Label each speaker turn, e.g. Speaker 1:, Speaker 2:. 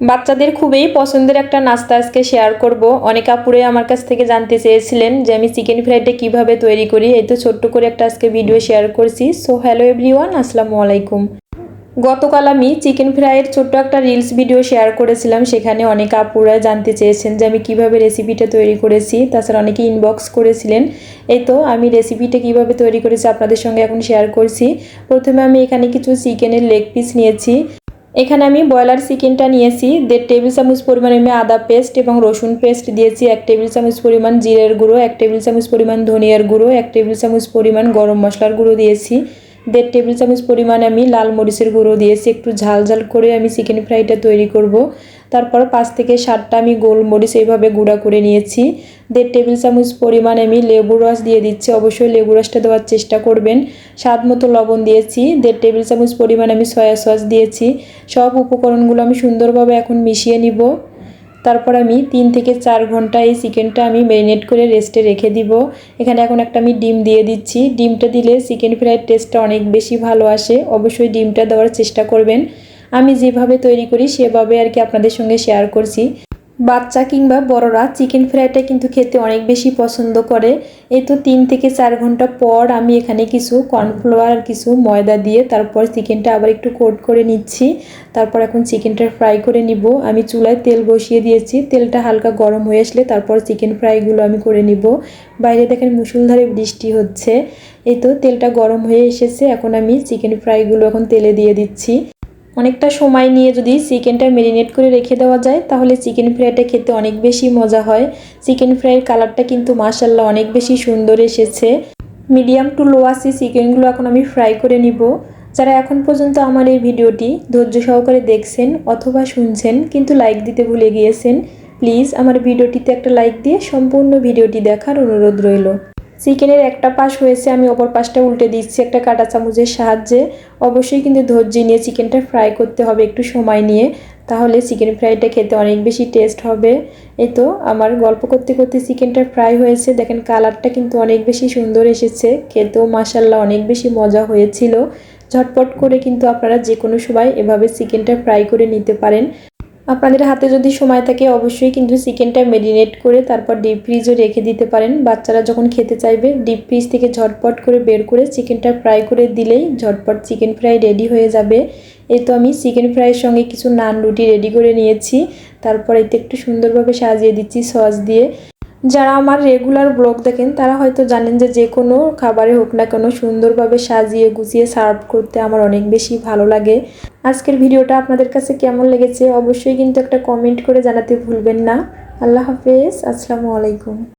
Speaker 1: বাচ্চাদের খুবই পছন্দের একটা নাস্তা আজকে শেয়ার করব। অনেক আপুরে আমার কাছ থেকে জানতে চেয়েছিলেন যে আমি চিকেন ফ্রাইডটা কীভাবে তৈরি করি। এই তো ছোট্ট করে একটা আজকে ভিডিও শেয়ার করছি। সো হ্যালো এভরিওয়ান আসসালামু আলাইকুম। গতকাল আমি চিকেন ফ্রাইয়ের ছোট্ট একটা রিলস ভিডিও শেয়ার করেছিলাম। সেখানে অনেক আপুরা জানতে চেয়েছেন যে আমি কীভাবে রেসিপিটা তৈরি করেছি। তাছাড়া অনেকে ইনবক্স করেছিলেন। এই তো আমি রেসিপিটা কীভাবে তৈরি করেছি আপনাদের সঙ্গে এখন শেয়ার করছি। প্রথমে আমি এখানে কিছু চিকেনের লেগ পিস নিয়েছি। এখানে আমি ব্রয়লার চিকেনটা নিয়েছি, দেড় টেবিল চামচ পরিমাণ আমি আদা পেস্ট এবং রসুন পেস্ট দিয়েছি, এক টেবিল চামচ পরিমাণ জিরের গুঁড়ো, এক টেবিল চামচ পরিমাণ ধনিয়ার গুঁড়ো, এক টেবিল চামচ পরিমাণ গরম মশলার গুঁড়ো দিয়েছি। দেড় টেবিল চামচ পরিমাণ আমি লাল মরিচের গুঁড়ো দিয়েছি, একটু ঝাল ঝাল করে আমি চিকেন ফ্রাইটা তৈরি করব। তারপর পাঁচ থেকে সাতটা আমি গোলমরিচ এইভাবে গুঁড়া করে নিয়েছি। দেড় টেবিল চামচ পরিমাণ আমি লেবু রস দিয়ে দিচ্ছি, অবশ্যই লেবু রসটা দেওয়ার চেষ্টা করবেন। স্বাদ মতো লবণ দিয়েছি, দেড় টেবিল চামচ পরিমাণ আমি সয়া সস দিয়েছি। সব উপকরণগুলো আমি সুন্দরভাবে এখন মিশিয়ে নিব। তারপর আমি তিন থেকে চার ঘণ্টা এই চিকেনটা আমি ম্যারিনেট করে রেস্টে রেখে দিব। এখানে এখন একটা আমি ডিম দিয়ে দিচ্ছি। ডিমটা দিলে চিকেন ফ্রাইড টেস্টটা অনেক বেশি ভালো আসে। অবশ্যই ডিমটা দেওয়ার চেষ্টা করবেন। আমি যেভাবে তৈরি করি সেভাবে আর কি আপনাদের সঙ্গে শেয়ার করছি। বাচ্চা কিংবা বড়রা চিকেন ফ্রাইটা কিন্তু খেতে অনেক বেশি পছন্দ করে। এই তো তিন থেকে চার ঘণ্টা পর আমি এখানে কিছু কর্নফ্লাওয়ার কিছু ময়দা দিয়ে তারপর চিকেনটা আবার একটু কোট করে নিচ্ছি। তারপর এখন চিকেনটা ফ্রাই করে নিব। আমি চুলায় তেল বসিয়ে দিয়েছি। তেলটা হালকা গরম হয়ে আসলে তারপর চিকেন ফ্রাইগুলো আমি করে নিব। বাইরে দেখেন মুসুলধারে বৃষ্টি হচ্ছে। এই তো তেলটা গরম হয়ে এসেছে। এখন আমি চিকেন ফ্রাইগুলো এখন তেলে দিয়ে দিচ্ছি। অনেকটা সময় নিয়ে যদি চিকেনটা মেরিনেট করে রেখে দেওয়া যায়, তাহলে চিকেন ফ্রাইটা খেতে অনেক বেশি মজা হয়। চিকেন ফ্রাইয়ের কালারটা কিন্তু মাসাল্লাহ অনেক বেশি সুন্দর এসেছে। মিডিয়াম টু লো আসি চিকেনগুলো এখন আমি ফ্রাই করে নিব। যারা এখন পর্যন্ত আমার এই ভিডিওটি ধৈর্য সহকারে দেখছেন অথবা শুনছেন, কিন্তু লাইক দিতে ভুলে গিয়েছেন প্লিজ আমার ভিডিওটিতে একটা লাইক দিয়ে সম্পূর্ণ ভিডিওটি দেখার অনুরোধ রইল। চিকেনের একটা পাশ হয়েছে, আমি অপর পাশটা উল্টে দিচ্ছি একটা কাঁটা চামচের সাহায্যে। অবশ্যই কিন্তু ধৈর্য নিয়ে চিকেনটা ফ্রাই করতে হবে একটু সময় নিয়ে, তাহলে চিকেন ফ্রাইটা খেতে অনেক বেশি টেস্ট হবে। এই তো আমার গল্প করতে করতে চিকেনটা ফ্রাই হয়েছে, দেখেন কালারটা কিন্তু অনেক বেশি সুন্দর এসেছে, খেতেও মাসাল্লাহ অনেক বেশি মজা হয়েছিল। ঝটপট করে কিন্তু আপনারা যে কোনো সময় এভাবে চিকেনটা ফ্রাই করে নিতে পারেন। আপনাদের হাতে যদি সময় থাকে, অবশ্যই কিন্তু চিকেনটা মেরিনেট করে তারপর ডিপ ফ্রিজও রেখে দিতে পারেন। বাচ্চারা যখন খেতে চাইবে ডিপ ফ্রিজ থেকে ঝটপট করে বের করে চিকেনটা ফ্রাই করে দিলেই ঝটপট চিকেন ফ্রাই রেডি হয়ে যাবে। এই তো আমি চিকেন ফ্রাইয়ের সঙ্গে কিছু নান রুটি রেডি করে নিয়েছি। তারপর এতে একটু সুন্দরভাবে সাজিয়ে দিচ্ছি সস দিয়ে। যারা আমার রেগুলার ব্লগ দেখেন, তারা হয়তো জানেন যে যে কোনো খাবারে হোক না কেন সুন্দরভাবে সাজিয়ে গুছিয়ে সার্ভ করতে আমার অনেক বেশি ভালো লাগে। আজকের ভিডিওটা আপনাদের কাছে কেমন লেগেছে? অবশ্যই কিন্তু একটা কমেন্ট করে জানাতে ভুলবেন না। আল্লাহ হাফেজ, আসসালামু আলাইকুম।